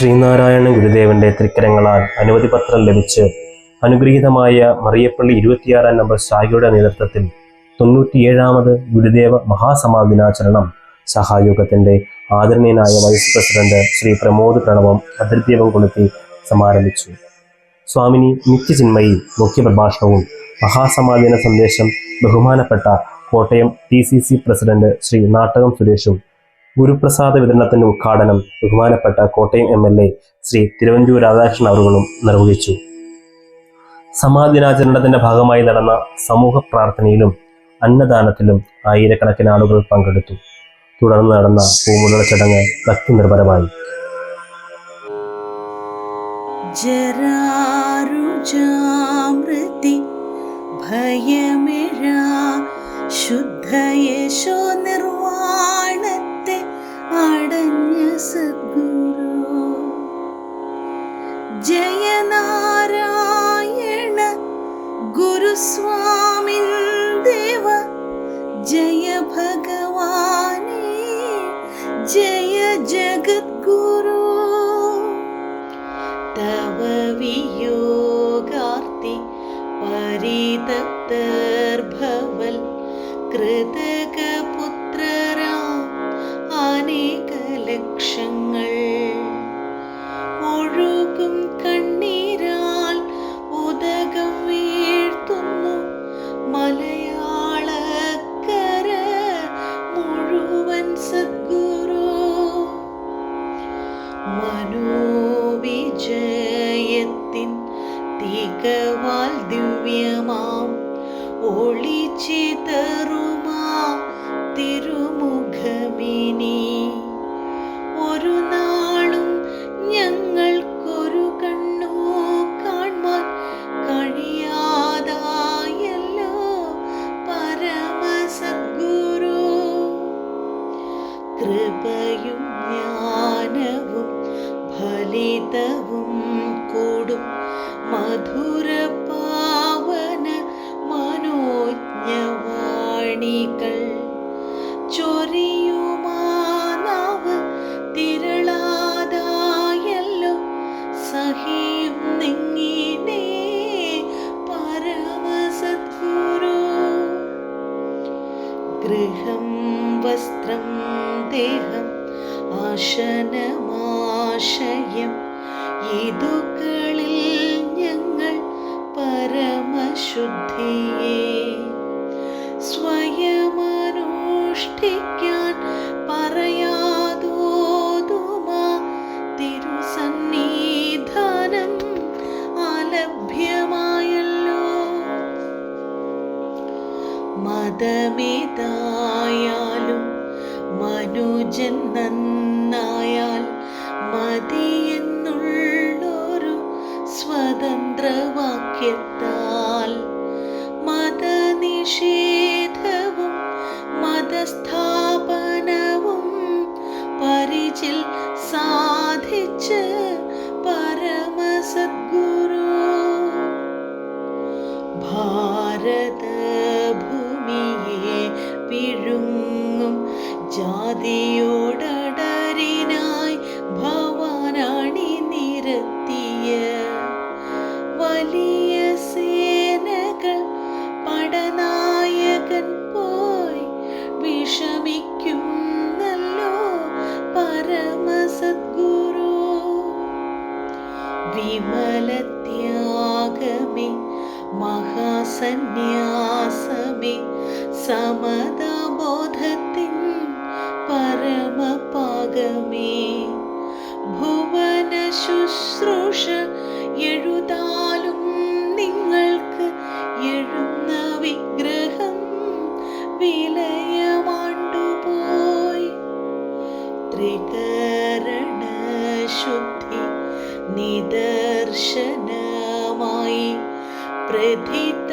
ശ്രീനാരായണ ഗുരുദേവന്റെ തൃക്കരങ്ങളാൽ അനുമതി പത്രം ലഭിച്ച് അനുഗ്രഹീതമായ മറിയപ്പള്ളി ഇരുപത്തിയാറാം നമ്പർ സായിയുടെ നേതൃത്വത്തിൽ തൊണ്ണൂറ്റിയേഴാമത് ഗുരുദേവ മഹാസമാധിനാചരണം സഹായോഗത്തിന്റെ ആദരണീയനായ വൈസ് പ്രസിഡന്റ് ശ്രീ പ്രമോദ് പ്രണവം അതിർദീപം കൊളുത്തി സമാരംഭിച്ചു. സ്വാമിനി നിത്യചിന്മയി മുഖ്യപ്രഭാഷണവും മഹാസമാധിന സന്ദേശം ബഹുമാനപ്പെട്ട Kottayam T C C president Shri Nattakam സുരേഷും ഗുരുപ്രസാദ വിതരണത്തിന്റെ ഉദ്ഘാടനം ബഹുമാനപ്പെട്ട Kottayam M L A Shri Thiruvanchoor Radhakrishnan അവറുകളും നിർവഹിച്ചു. സമാധിനാചരണത്തിന്റെ ഭാഗമായി നടന്ന സമൂഹ പ്രാർത്ഥനയിലും അന്നദാനത്തിലും ആയിരക്കണക്കിന് ആളുകൾ പങ്കെടുത്തു. തുടർന്ന് നടന്ന പൂമുള്ള ചടങ്ങ് ഭക്തി നിർഭരമായി ഭയമിഴ ശുദ്ധയേശോ നിർവാണത്തെ അടഞ്ഞ സദ്ഗുരു. ജയനാരായണ ഗുരുസ്വാമിൻ ദേവ ജയ ഭഗവാനെ ജയ ജഗദ്ഗുരു. തവ വിയോഗാർത്തി പരിതപ്തർഭവൽ കൃതകപുത്രരാം മനോവിജയത്തിൻ തികവാൽ ദിവ്യമാം. ഒളിച്ചിതറുമാ ഫലിതവും കൂടും. മധുര പാവന മനോജ്ഞവാണികൾ. ചൊരിയുമാനാവ് തിരളാതായല്ലോ സഹിയും നിങ്ങിനെ പരമസദ്ഗുരു. ഗൃഹം വസ്ത്രം ദേഹം ആശനമാശയം. ഇതുകളിൽ ഞങ്ങൾ പരമശുദ്ധിയെ സ്വയമനുഷ്ഠിക്കാൻ പറയാതോതുമ തിരുസന്നിധാനം അലഭ്യമായല്ലോ. മതമേതായാലും മനുജൻ നന്നായാൽ മതിയെന്നുള്ളൊരു സ്വതന്ത്രവാക്യത്താൽ മതനിഷേധവും മതസ്ഥാപനവും പരിചിൽ സാധിച്ച് പരമസദ്ഗുരു. ഭാരതഭൂമിയെ വിമലത്യാഗമേ മഹാസന്യാസമേ സമതബോധത്തിൻ പരമപാകമേ ഭുവന ശുശ്രൂഷ എഴുതാലും നിദർശനമായി പ്രഥിത